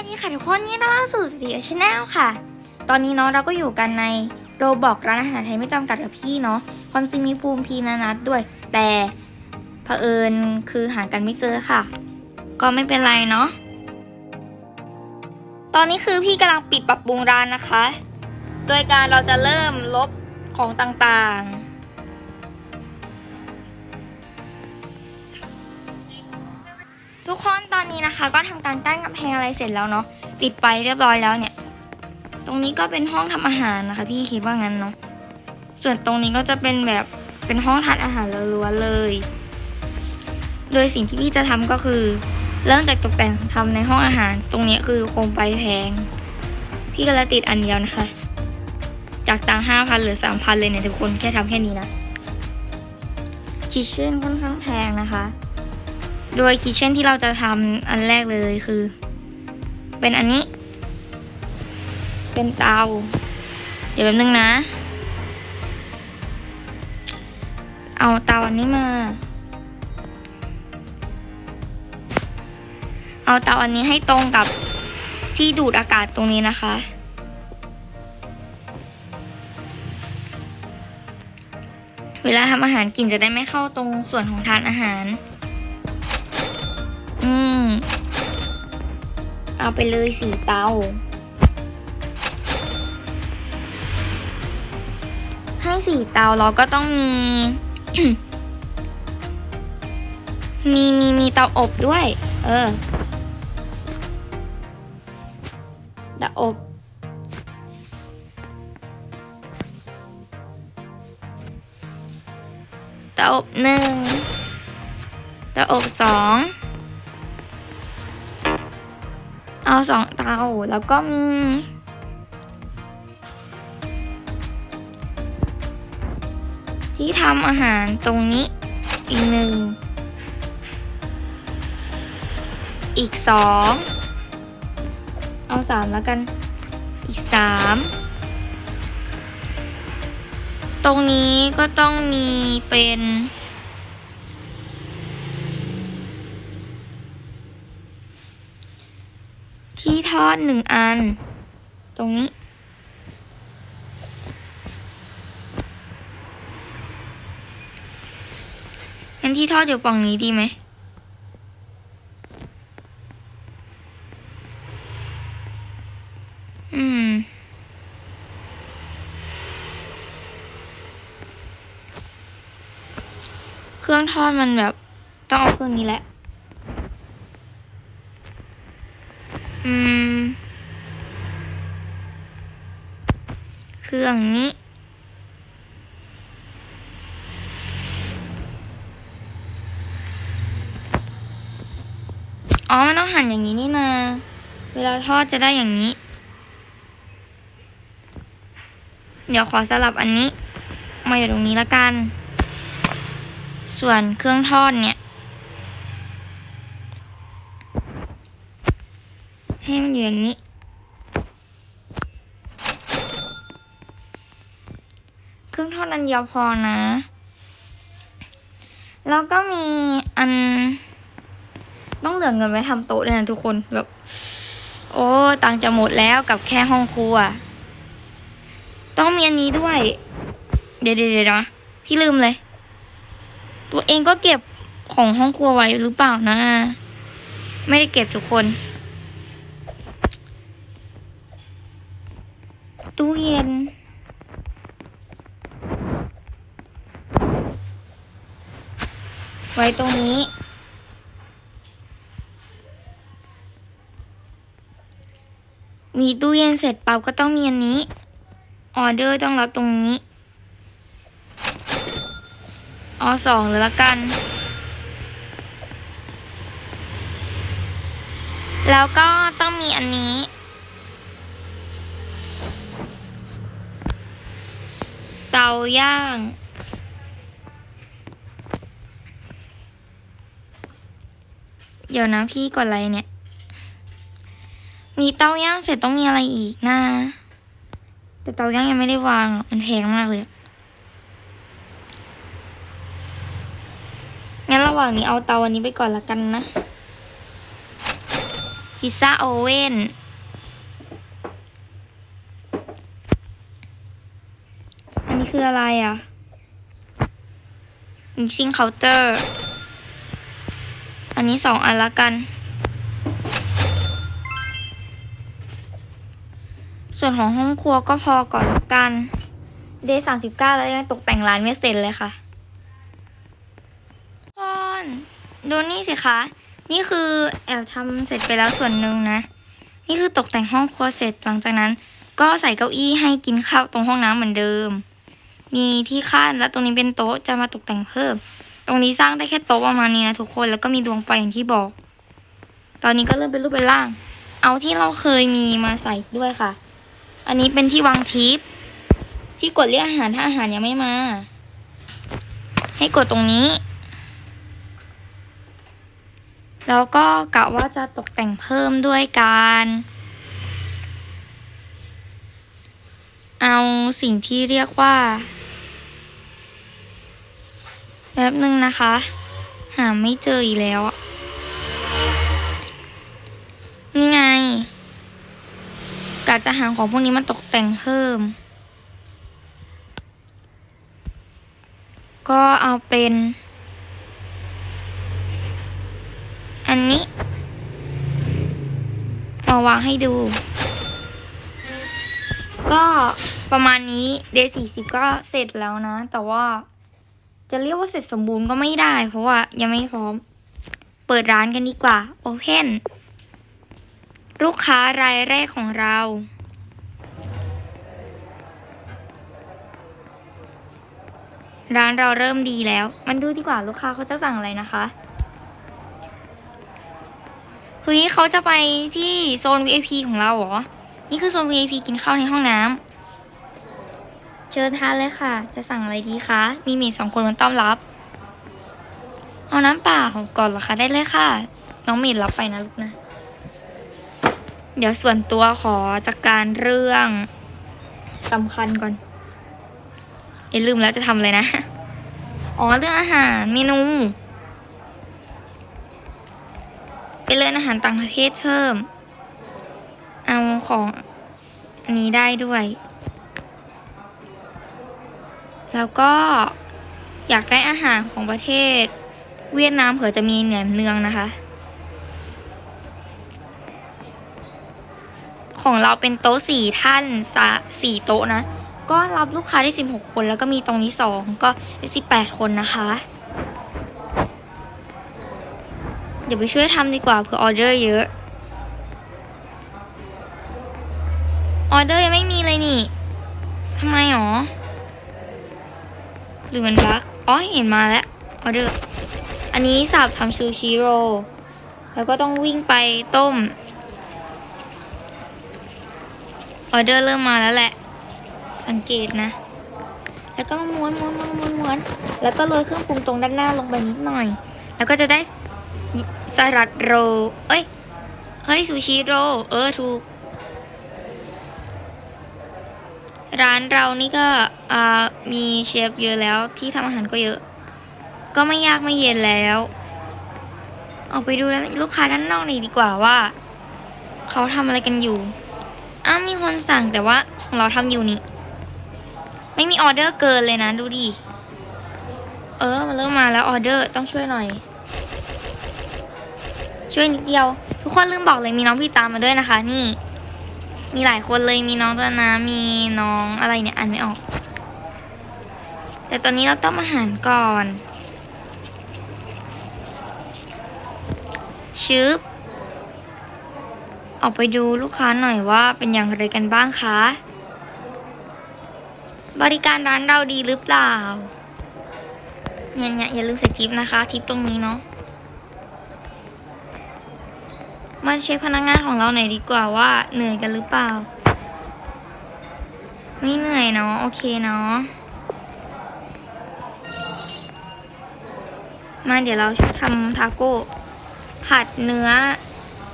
วัสดีค่ะทุกคนนดีต้อนรับสู่สีชแนลค่ะ ตอนนี้เนาะเราก็อยู่กันในโรบอกร้านอาหารไทยไม่จำกัดกับพี่เนาะความจริงมีภูมิพีนานัดด้วย แต่เผอิญคือหากันไม่เจอค่ะ ก็ไม่เป็นไรเนาะตอนนี้คือพี่กำลังปิดปรับปรุงร้านนะคะ โดยการเราจะเริ่มลบของต่างๆ ทุกคนตอนนี้นะคะ ก็ทำการกั้นกำแพงอะไรเสร็จแล้วเนาะติดไฟเรียบร้อยแล้วเนี่ย ตรงนี้ก็เป็นห้องทำอาหารนะคะ พี่คิดว่างั้นเนาะส่วนตรงนี้ก็จะเป็นแบบเป็นห้องทานอาหารล้วนเลย โดยสิ่งที่พี่จะทำก็คือ เริ่มจากตกแต่งทำในห้องอาหาร ตรงนี้คือโคมไฟแพง พี่ก็เลยติดอันเดียวนะคะ จากตังห้าพันหรือสามพันเลยเนี่ยทุกคนแค่ทำแค่นี้นะคิดเช่นค่อนข้างแพงนะคะ โดยคิเช่นที่เราจะทำอันแรกเลยคือ เป็นอันนี้ เป็นเตา เดี๋ยวแป๊บนึงนะ เอาเตาอันนี้มา เอาเตาอันนี้ให้ตรงกับที่ดูดอากาศตรงนี้นะคะ เวลาทำอาหารกลิ่นจะได้ไม่เข้าตรงส่วนของทานอาหาร เอาไปเลยสี่เตา ให้สี่เตาเราก็ต้องมี มีมีมีเตาอบด้วย เออเตาอบเตาอบหนึ่งเตาอบสอง เอาสองเตาแล้วก็มีที่ทำอาหารตรงนี้อีกหนึ่ง อีกสองเอาสามแล้วกัน อีกสามตรงนี้ก็ต้องมีเป็น ที่ทอดหนึ่งอัน ตรงนี้ งั้นที่ทอดอยู่ฝั่งนี้ดีไหม อืม เครื่องทอดมันแบบ ต้องเอาเครื่องนี้แหละ อืม เครื่องนี้ อ๋อ มันต้องหั่นอย่างนี้นี่นา เวลาทอดจะได้อย่างนี้ เดี๋ยวขอสลับอันนี้ มาอยู่ตรงนี้ละกัน ส่วนเครื่องทอดเนี่ย ให้มัน อย่างนี้เครื่องทอดอันเดียวพอนะ แล้วก็มีอัน ต้องเหลือเงินไว้ทำโต๊ะด้วยนะทุกคนแบบ โอ้ตังจะหมดแล้วกับแค่ห้องครัว ต้องมีอันนี้ด้วย เดี๋ยวเดี๋ยวเดี๋ยวนะพี่ลืมเลย ตัวเองก็เก็บของห้องครัวไว้หรือเปล่านะ ไม่ได้เก็บทุกคน ตู้เย็น ไว้ตรงนี้ มีตู้เย็นเสร็จปั๊บก็ต้องมีอันนี้ ออเดอร์ต้องรับตรงนี้ออสองเลยละกัน แล้วก็ต้องมีอันนี้ เตาย่าง เดี๋ยวนะพี่กดอะไรเนี่ย มีเตาย่างเสร็จต้องมีอะไรอีกนะแต่เตาย่างยังไม่ได้วาง มันแพงมากเลย งั้นระหว่างนี้เอาเตาอันนี้ไปก่อนละกันนะ พิซซ่าโอเว่น อันนี้คืออะไรอะมิกซิ่งเคาน์เตอร์อันนี้สองอันละกัน ส่วนของห้องครัวก็พอก่อนละกัน เดย์สามสิบเก้าแล้วยังตกแต่งร้านไม่เสร็จเลยค่ะพอนดูนี่สิคะ นี่คือแอบทำเสร็จไปแล้วส่วนหนึ่งนะ นี่คือตกแต่งห้องครัวเสร็จหลังจากนั้น ก็ใส่เก้าอี้ให้กินข้าวตรงห้องน้ำเหมือนเดิม มีที่คาดและตรงนี้เป็นโต๊ะจะมาตกแต่งเพิ่ม ตรงนี้สร้างได้แค่โต๊ะประมาณนี้นะทุกคนแล้วก็มีดวงไฟอย่างที่บอก ตอนนี้ก็เริ่มเป็นรูปเป็นร่าง เอาที่เราเคยมีมาใส่ด้วยค่ะ อันนี้เป็นที่วางทิป ที่กดเรียกอาหารถ้าอาหารยังไม่มา ให้กดตรงนี้ แล้วก็กะว่าจะตกแต่งเพิ่มด้วยการเอาสิ่งที่เรียกว่า แป๊บหนึ่งนะคะ หาไม่เจออีกแล้วอะนี่ไงกะจะหาของพวกนี้มาตกแต่งเพิ่ม ก็เอาเป็น อันนี้ มาวางให้ดู ก็ประมาณนี้เดย์สี่สิบก็เสร็จแล้วนะ แต่ว่า จะเรียกว่าเสร็จสมบูรณ์ก็ไม่ได้ เพราะว่ายังไม่พร้อม เปิดร้านกันดีกว่า Open ลูกค้ารายแรกของเรา ร้านเราเริ่มดีแล้ว มันดูดีกว่าลูกค้าเขาจะสั่งอะไรนะคะเฮ้ยเขาจะไปที่โซน VIP ของเราเหรอ นี่คือโซน VIP กินข้าวในห้องน้ำ เชิญทานเลยค่ะ จะสั่งอะไรดีคะ มีเมดสองคนมาต้อนรับ เอาน้ำเปล่าก่อนเหรอคะ ได้เลยค่ะ น้องเมดรับไปนะลูกนะ เดี๋ยวส่วนตัวขอจัดกการเรื่องสำคัญก่อน เอ้ลืมแล้วจะทำอะไรนะ อ๋อเรื่องอาหารเมนู ไปเลื่อนอาหารต่างประเทศเพิ่ม เอาของอันนี้ได้ด้วย แล้วก็อยากได้อาหารของประเทศ เวียดนามเผื่อจะมีแหนมเนืองนะคะ ของเราเป็นโต๊ะสี่ท่านส,สี่โต๊ะนะ ก็รับลูกค้าได้สิบหกคนแล้วก็มีตรงนี้สองก็เป็นสิบแปดคนนะคะ เดี๋ยวไปช่วยทำดีกว่าเผื่อออเดอร์เยอะออเดอร์ยังไม่มีเลยนี่ทำไมหรอ หรือมันบั๊กอ๋อเห็นมาแล้วออเดอร์อันนี้สับทำซูชิโรแล้วก็ต้องวิ่งไปต้มออเดอร์เริ่มมาแล้วแหละ สังเกตนะ แล้วก็ม้วนม้วนม้วนม้วนม้วนแล้วก็โรยเครื่องปรุงตรงด้านหน้าลงไปนิดหน่อย แล้วก็จะได้สลัดโร เอ้ย เฮ้ยซูชิโร เออถูก ร้านเรานี่ก็ อ่า มีเชฟเยอะแล้วที่ทำอาหารก็เยอะ ก็ไม่ยากไม่เย็นแล้ว ออกไปดูลูกค้าด้านนอกหน่อยดีกว่าว่า เขาทำอะไรกันอยู่ อ้าวมีคนสั่งแต่ว่าของเราทำอยู่นี่ ไม่มีออเดอร์เกินเลยนะดูดิ เออมันเริ่มมาแล้วออเดอร์ต้องช่วยหน่อย ช่วยนิดเดียว ทุกคนลืมบอกเลยมีน้องพี่ตามมาด้วยนะคะ นี่ มีหลายคนเลยมีน้องต้นน้ำมีน้องอะไรเนี่ยอ่านไม่ออก แต่ตอนนี้เราต้องอาหารก่อน ชึบ ออกไปดูลูกค้าหน่อยว่าเป็นอย่างไรกันบ้างคะ บริการร้านเราดีหรือเปล่าเนี่ยเนี่ยอย่าลืมใส่ทิปนะคะทิปตรงนี้เนาะมาเช็คพนักงานของเราหน่อยดีกว่าว่าเหนื่อยกันหรือเปล่า ไม่เหนื่อยเนาะโอเคเนาะ มาเดี๋ยวเราทำทาโก้ ผัดเนื้อ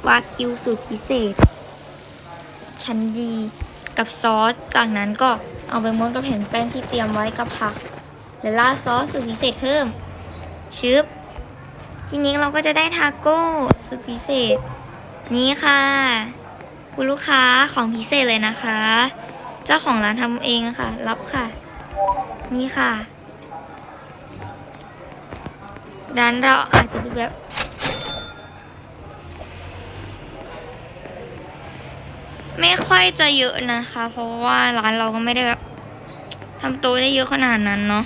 วากิวสูตรพิเศษ ชั้นดีกับซอส จากนั้นก็เอาไปม้วนกับแผ่นแป้งที่เตรียมไว้กับผัก และราดซอสสูตรพิเศษเพิ่ม ชึบ ทีนี้เราก็จะได้ทาโก้สูตรพิเศษ นี่ค่ะ คุณลูกค้าของพิเศษเลยนะคะ เจ้าของร้านทำเองค่ะ รับค่ะ นี่ค่ะ ร้านเราอาจจะดูแบบไม่ค่อยจะเยอะนะคะ เพราะว่าร้านเราก็ไม่ได้แบบทำโต๊ะได้เยอะขนาดนั้นเนาะ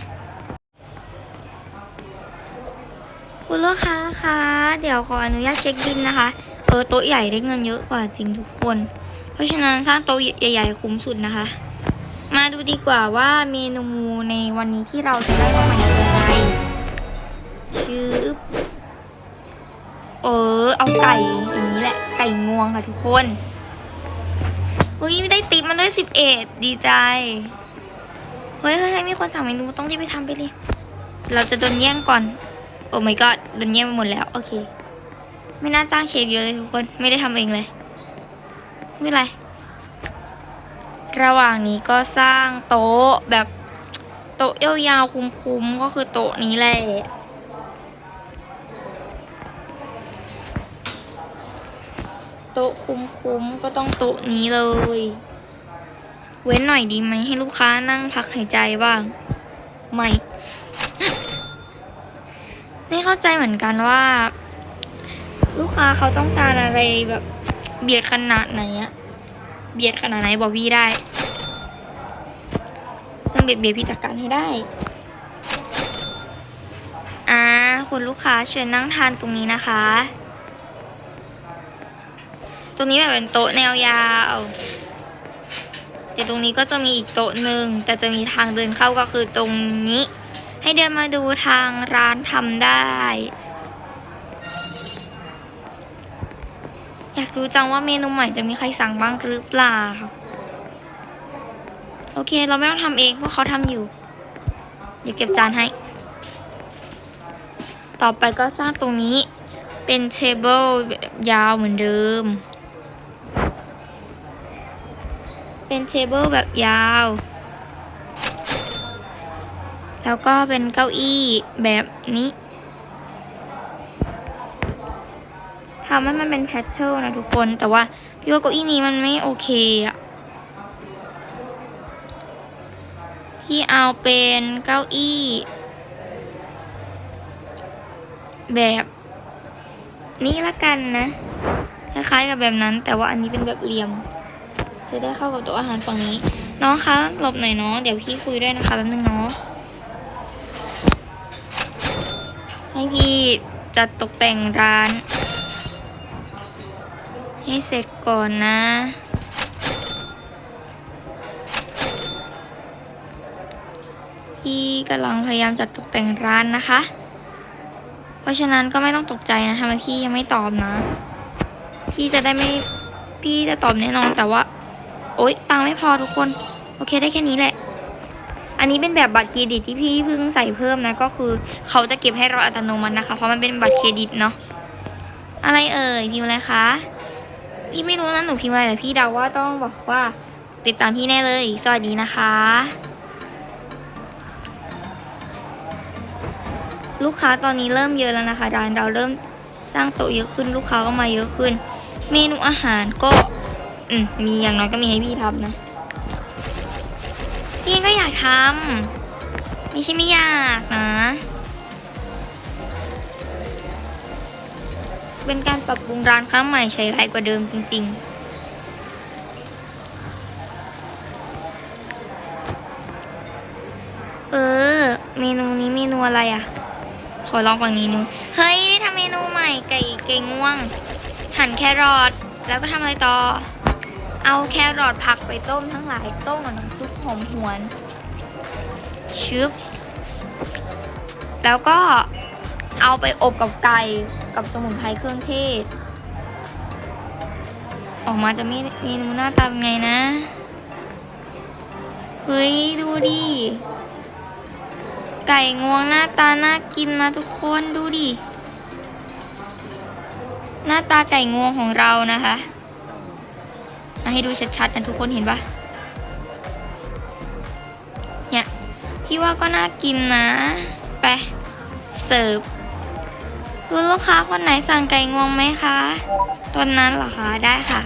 คุณลูกค้าคะเดี๋ยวขออนุญาตเช็คบินนะคะ เออโต๊ะใหญ่ได้เงินเยอะกว่าจริงทุกคน เพราะฉะนั้นสร้างโต๊ะใหญ่ๆคุ้มสุดนะคะ มาดูดีกว่าว่าเมนูในวันนี้ที่เราจะได้มาใหม่คืออะไร ชื่อเออ เอาไก่อย่างนี้แหละ ไก่งวงค่ะทุกคน อุ้ยได้ติปมันด้วยสิบเอ็ดดีใจเฮ้ยเฮ้ยเฮ้ยมีคนสั่งเมนูต้องรีบไปทำไปเลย เราจะโดนแย่งก่อน โอ้ my god โดนแย่งไปหมดแล้ว โอเค ไม่น่าจ้างเชฟเยอะเลยทุกคน ไม่ได้ทำเองเลย ไม่เป็นไร ระหว่างนี้ก็สร้างโต๊ะแบบโต๊ะยาวๆคุ้มๆ ก็คือโต๊ะนี้แหละ ต๊ะคุ้มๆก็ต้องโต๊ะนี้เลย เว้นหน่อยดีไหมให้ลูกค้านั่งพักหายใจบ้าง ไม่ ไม่เข้าใจเหมือนกันว่า ลูกค้าเขาต้องการอะไรแบบเบียดขนาดไหนอะเบียดขนาดไหนบอกพี่ได้ต้องเบียดเบียดพี่จัดการให้ได้อ่าคุณลูกค้าเชิญนั่งทานตรงนี้นะคะ ตรงนี้แบบเป็นโต๊ะแนวยาวเดี๋ยวตรงนี้ก็จะมีอีกโต๊ะหนึ่งแต่จะมีทางเดินเข้าก็คือตรงนี้ ให้เดินมาดูทางร้านทำได้ อยากรู้จังว่าเมนูใหม่จะมีใครสั่งบ้างหรือเปล่า โอเคเราไม่ต้องทำเองเพราะเขาทำอยู่ เดี๋ยวเก็บจานให้ ต่อไปก็สร้างตรงนี้เป็นเทเบิลยาวเหมือนเดิม เป็นเทเบิลแบบยาว แล้วก็เป็นเก้าอี้แบบนี้ทำให้มันเป็นแพทเทิร์นนะทุกคน แต่ว่าพี่ว่าเก้าอี้นี้มันไม่โอเคอะพี่เอาเป็นเก้าอี้ แบบนี้ละกันนะ คล้ายๆกับแบบนั้น แต่ว่าอันนี้เป็นแบบเหลี่ยม จะได้เข้ากับโต๊ะอาหารฝั่งนี้ น้องคะหลบหน่อยเนาะเดี๋ยวพี่คุยด้วยนะคะแป๊บนึงเนาะให้พี่จัดตกแต่งร้าน ให้เสร็จก่อนนะ พี่กำลังพยายามจัดตกแต่งร้านนะคะ เพราะฉะนั้นก็ไม่ต้องตกใจนะทำไมพี่ยังไม่ตอบนะ พี่จะได้ไม่พี่จะตอบแน่นอนแต่ว่า โอ๊ยตังไม่พอทุกคน โอเคได้แค่นี้แหละ อันนี้เป็นแบบบัตรเครดิตที่พี่เพิ่งใส่เพิ่มนะ ก็คือเขาจะเก็บให้เราอัตโนมัตินะคะ เพราะมันเป็นบัตรเครดิตเนาะ อะไรเอ่ยพิมพ์อะไรคะ พี่ไม่รู้นะหนูพิมพ์อะไรแต่พี่เดาว่าต้องบอกว่า ติดตามพี่แน่เลย สวัสดีนะคะลูกค้าตอนนี้เริ่มเยอะแล้วนะคะร้านเราเริ่มสร้างโต๊ะเยอะขึ้น ลูกค้าก็มาเยอะขึ้น เมนูอาหารก็ อืมมีอย่างน้อยก็มีให้พี่ทำนะ พี่ก็อยากทำไม่ใช่ไม่อยากนะ เป็นการปรับปรุงร้านครั้งใหม่ใช้ไรกว่าเดิมจริง ๆเออ เมนูนี้เมนูอะไรอะ ขอลองฝั่งนี้นึงเฮ้ย ได้ทำเมนูใหม่ไก่ไก่ง่วง หั่นแครอทแล้วก็ทำอะไรต่อ เอาแครอทผักไปต้มทั้งหลายต้มกับน้ำซุปหอมหวนชึบ แล้วก็เอาไปอบกับไก่กับสมุนไพรเครื่องเทศ ออกมาจะมีเมนูหน้าตาเป็นไงนะ เฮ้ย ดูดิ ไก่งวงหน้าตาน่ากินนะทุกคนดูดิ หน้าตาไก่งวงของเรานะคะ ให้ดูชัดๆนะทุกคนเห็นปะเนี่ยพี่ว่าก็น่ากินนะไปเสิร์ฟคุณลูกค้าคนไหนสั่งไก่งวงไหมคะตัวนั้นเหรอคะได้ค่ะ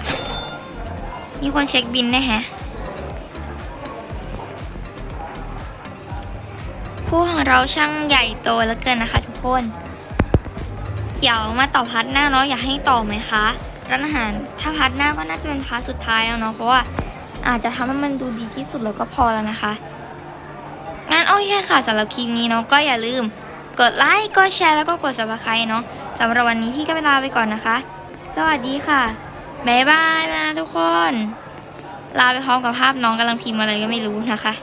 มีคนเช็คบินได้ฮะผู้ของเราช่างใหญ่โตเหลือเกินนะคะทุกคน เดี๋ยวมาต่อพาร์ทหน้าเนาะอยากให้ต่อไหมคะ ร้านอาหาร ถ้าพาร์ทหน้าก็น่าจะเป็นพาร์ทสุดท้ายแล้วเนาะเพราะว่าอาจจะทำให้มันดูดีที่สุดแล้วก็พอแล้วนะคะงั้นโอเคค่ะสำหรับคลิปนี้เนาะก็อย่าลืม กดไลค์กดแชร์แล้วก็กด subscribe เนาะสำหรับวันนี้พี่ก็ไปลาไปก่อนนะคะ สวัสดีค่ะบ๊ายบายนะทุกคน ลาไปพร้อมกับภาพน้องกำลังพิมพ์อะไรก็ไม่รู้นะคะ